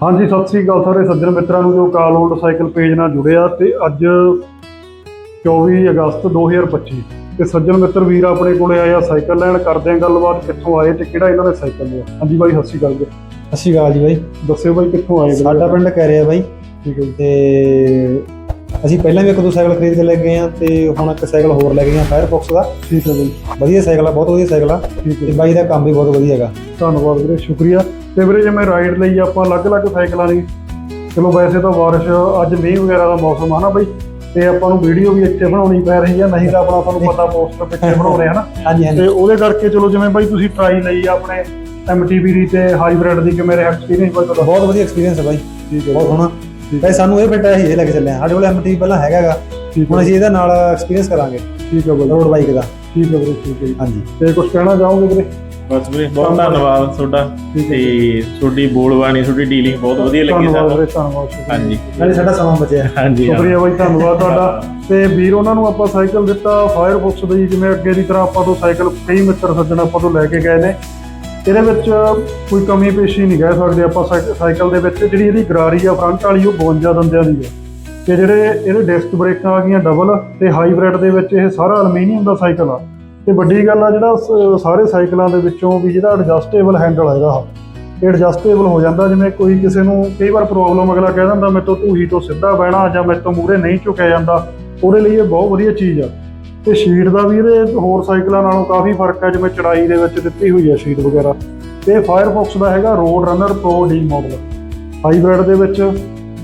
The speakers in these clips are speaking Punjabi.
ਹਾਂਜੀ ਸਤਿ ਸ੍ਰੀ ਅਕਾਲ ਸਾਰੇ ਸੱਜਣ ਮਿੱਤਰਾਂ ਨੂੰ ਜੋ ਕਾਲ ਓਲਡ ਸਾਈਕਲ ਪੇਜ ਨਾਲ ਜੁੜਿਆ ਤੇ ਅੱਜ 24 ਅਗਸਤ 2025 ਤੇ ਸੱਜਣ ਮਿੱਤਰ ਵੀਰ ਆਪਣੇ ਕੋਲੇ ਆਇਆ ਸਾਈਕਲ ਲੈਣ ਕਰਦੇ ਆ ਗੱਲਬਾਤ ਕਿੱਥੋਂ ਆਏ ਤੇ ਕਿਹੜਾ ਇਹਨਾਂ ਨੇ ਸਾਈਕਲ ਲਿਆ ਹਾਂਜੀ ਬਾਈ ਸਤਿ ਸ੍ਰੀ ਅਕਾਲ ਜੀ। ਸਤਿ ਸ਼੍ਰੀ ਅਕਾਲ ਜੀ ਬਾਈ। ਦੱਸਿਓ ਬਾਈ ਕਿੱਥੋਂ ਆਏ ਸਾਡਾ ਪਿੰਡ ਕਰਿਆ ਬਾਈ। ਠੀਕ ਹੈ ਜੀ। ਤੇ ਅਸੀਂ ਪਹਿਲਾਂ ਵੀ ਇੱਕ ਦੋ ਸਾਈਕਲ ਖਰੀਦ ਕੇ ਲੈ ਗਏ ਆ ਤੇ ਹੁਣ ਇੱਕ ਸਾਈਕਲ ਹੋਰ ਲੈ ਗਏ ਆ ਫਾਇਰਫੌਕਸ ਦਾ। ਠੀਕ ਹੈ ਬਾਈ। ਵਧੀਆ ਸਾਈਕਲ ਆ ਬਹੁਤ ਵਧੀਆ ਸਾਈਕਲ ਆ। ਠੀਕ ਤੇ ਹੈ ਬਾਈ ਦਾ ਕੰਮ ਵੀ ਬਹੁਤ ਵਧੀਆ ਹੈਗਾ। ਧੰਨਵਾਦ ਵੀਰੇ ਸ਼ੁਕਰੀਆ। ਤੇ ਵੀਰੇ ਜਿਵੇਂ ਰਾਈਡ ਲਈ ਆਪਾਂ ਅਲੱਗ-ਅਲੱਗ ਸਾਈਕਲਾਂ ਦੀ ਚਲੋ ਵੈਸੇ ਤਾਂ ਬਾਰਿਸ਼ ਅੱਜ ਮੀਂਹ ਵਗੈਰਾ ਦਾ ਮੌਸਮ ਆ ਨਾ ਬਾਈ ਤੇ ਆਪਾਂ ਨੂੰ ਵੀਡੀਓ ਵੀ ਇੱਥੇ ਬਣਾਉਣੀ ਪੈ ਰਹੀ ਆ ਨਹੀਂ ਤਾਂ ਆਪਣਾ ਤੁਹਾਨੂੰ ਪਤਾ ਪੋਸਟਰ ਪਿੱਛੇ ਬਣਾਉਣੇ ਹਨਾ ਹਾਂਜੀ ਹਾਂਜੀ। ਤੇ ਉਹਦੇ ਕਰਕੇ ਚਲੋ ਜਿਵੇਂ ਬਾਈ ਤੁਸੀਂ ਟਰਾਈ ਲਈ ਆ ਆਪਣੇ ਐਮਟੀਵੀ ਦੀ ਤੇ ਹਾਈਬ੍ਰਿਡ ਦੀ ਕਿਵੇਂ ਰਿਹਾ ਐਕਸਪੀਰੀਅੰਸ ਬਾਈ ਤੁਹਾਡਾ ਬਹੁਤ ਵਧੀਆ ਐਕਸਪੀਰੀਅੰਸ ਹੈ ਬਾਈ। ਠੀਕ ਹੈ ਬਹੁਤ ਸੋਹਣਾ। ਬਾਈ ਸਾਨੂੰ ਇਹ ਫਿੱਟ ਹੈ ਇਹ ਲੈ ਕੇ ਚੱਲੇ ਆ। ਸਾਡੇ ਕੋਲ ਐਮਟੀ ਪਹਿਲਾਂ ਹੈਗਾਗਾ ਹੁਣ ਅਸੀਂ ਇਹਦਾ ਨਾਲ ਐਕਸਪੀਰੀਅੰਸ ਕਰਾਂਗੇ। ਠੀਕ ਹੈ ਬਾਈ। ਰੋਡ ਬਾਈਕ ਦਾ। ਠੀਕ ਹੈ ਵੀਰੇ ਠੀਕ ਹੈ। ਹਾਂਜੀ। ਤੇ ਕੁਝ ਕਹਿਣਾ ਚਾਹੋਗੇ ਵੀਰੇ? ਬਸ ਵੀਰੇ ਬਹੁਤ ਧੰਨਵਾਦ ਤੁਹਾਡਾ ਤੇ ਤੁਹਾਡੀ ਬੋਲਬਾਣੀ ਤੁਹਾਡੀ ਡੀਲਿੰਗ ਬਹੁਤ ਵਧੀਆ ਲੱਗੀ ਸਾਨੂੰ। ਧੰਨਵਾਦ। ਹਾਂਜੀ। ਨਾਲੇ ਸਾਡਾ ਸਮਾਂ ਬਚਿਆ। ਹਾਂਜੀ। ਸ਼ੁਕਰੀਆ ਬਾਈ ਧੰਨਵਾਦ ਤੁਹਾਡਾ। ਤੇ ਵੀਰ ਉਹਨਾਂ ਨੂੰ ਆਪਾਂ ਸਾਈਕਲ ਦਿੱਤਾ ਫਾਇਰਫੌਕਸ ਦੀ ਜਿਵੇਂ ਅੱਗੇ ਦੀ ਤਰ੍ਹਾਂ ਆਪਾਂ ਤੋਂ ਸਾਈਕਲ ਕਈ ਮਿੱਤਰ ਸੱਜਣ ਆਪਾਂ ਤੋਂ ਲੈ ਕੇ ਗਏ ਨੇ। ਇਹਦੇ ਵਿੱਚ ਕੋਈ ਕਮੀ ਪੇਸ਼ੀ ਨਹੀਂ ਕਹਿ ਸਕਦੇ ਆਪਾਂ ਸਾਈਕ- ਸਾਈਕਲ ਦੇ ਵਿੱਚ। ਜਿਹੜੀ ਇਹਦੀ ਗਰਾਰੀ ਆ ਫਰੰਟ ਵਾਲੀ ਉਹ 52 ਦੰਦਿਆਂ ਦੀ ਹੈ ਤੇ ਜਿਹੜੇ ਇਹਦੇ ਡਿਸਕ ਬ੍ਰੇਕਾਂ ਆ ਗਈਆਂ ਡਬਲ ਤੇ ਹਾਈਬ੍ਰਿਡ ਦੇ ਵਿੱਚ ਇਹ ਸਾਰਾ ਐਲੂਮੀਨੀਅਮ ਦਾ ਸਾਈਕਲ ਆ। ਤੇ ਵੱਡੀ ਗੱਲ ਆ ਜਿਹੜਾ ਸ- ਸਾਰੇ ਸਾਈਕਲਾਂ ਦੇ ਵਿੱਚੋਂ ਵੀ ਜਿਹੜਾ ਐਡਜਸਟੇਬਲ ਹੈਂਡਲ ਹੈਗਾ ਇਹਦਾ, ਇਹ ਐਡਜਸਟੇਬਲ ਹੋ ਜਾਂਦਾ ਜਿਵੇਂ ਕੋਈ ਕਿਸੇ ਨੂੰ ਕਈ ਵਾਰ ਪ੍ਰੋਬਲਮ ਅਗਲਾ ਕਹਿ ਦਿੰਦਾ ਮੇਰੇ ਤੋਂ ਢੂਹੀ ਤੋਂ ਸਿੱਧਾ ਬਹਿਣਾ ਜਾਂ ਮੇਰੇ ਤੋਂ ਮੂਹਰੇ ਨਹੀਂ ਝੁਕਿਆ ਜਾਂਦਾ, ਉਹਦੇ ਲਈ ਇਹ ਬਹੁਤ ਵਧੀਆ ਚੀਜ਼ ਆ। ਤੇ ਸ਼ੀਟ ਦਾ ਵੀ ਇਹਦੇ ਹੋਰ ਸਾਈਕਲਾਂ ਨਾਲੋਂ ਕਾਫੀ ਫ਼ਰਕ ਹੈ ਜਿਵੇਂ ਚੜਾਈ ਦੇ ਵਿੱਚ ਦਿੱਤੀ ਹੋਈ ਹੈ ਸ਼ੀਟ ਵਗੈਰਾ। ਤੇ ਫਾਇਰਫੌਕਸ ਦਾ ਹੈਗਾ Road Runner Pro D model hybrid ਦੇ ਵਿੱਚ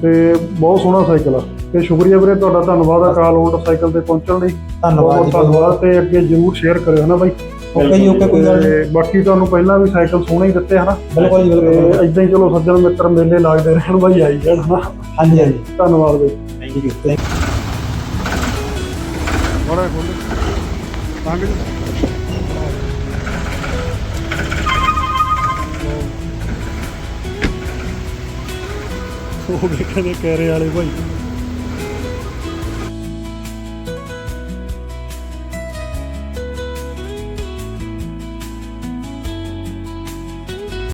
ਤੇ ਬਹੁਤ ਸੋਹਣਾ ਸਾਈਕਲ ਆ। ਤੇ ਸ਼ੁਕਰੀਆ ਵੀਰੇ ਤੁਹਾਡਾ ਧੰਨਵਾਦ ਆ ਕਾਲ ਓਲਡ ਸਾਈਕਲ ਤੇ ਪਹੁੰਚਣ ਲਈ। ਧੰਨਵਾਦ ਬਹੁਤ ਧੰਨਵਾਦ ਤੇ ਅੱਗੇ ਜਰੂਰ ਸ਼ੇਅਰ ਕਰਿਓ ਹਨਾ ਬਾਈ? ਓਕੇ ਜੀ ਓਕੇ ਕੋਈ ਗੱਲ ਨਹੀਂ। ਤੇ ਬਾਕੀ ਤੁਹਾਨੂੰ ਪਹਿਲਾਂ ਵੀ ਸਾਈਕਲ ਸੋਹਣੇ ਹੀ ਦਿੱਤੇ ਹਨਾ ਬਿਲਕੁਲ ਜੀ ਤੇ ਬਿਲਕੁਲ। ਇਦਾਂ ਹੀ ਚਲੋ ਸੱਜਣ ਮਿੱਤਰ ਮੇਲੇ ਲੱਗਦੇ ਰਹਿਣ ਬਾਈ ਆਈ ਜਾਣ ਹਨਾ ਹਾਂਜੀ ਹਾਂਜੀ। ਧੰਨਵਾਦ ਬਾਈ। ਹੈ thank you. ਬੜਾ ਖੋਲ ਤੰਗ ਉਹ ਵੀ ਕਹਿੰਦੇ ਕਹਿਰੇ ਵਾਲੇ ਭਾਈ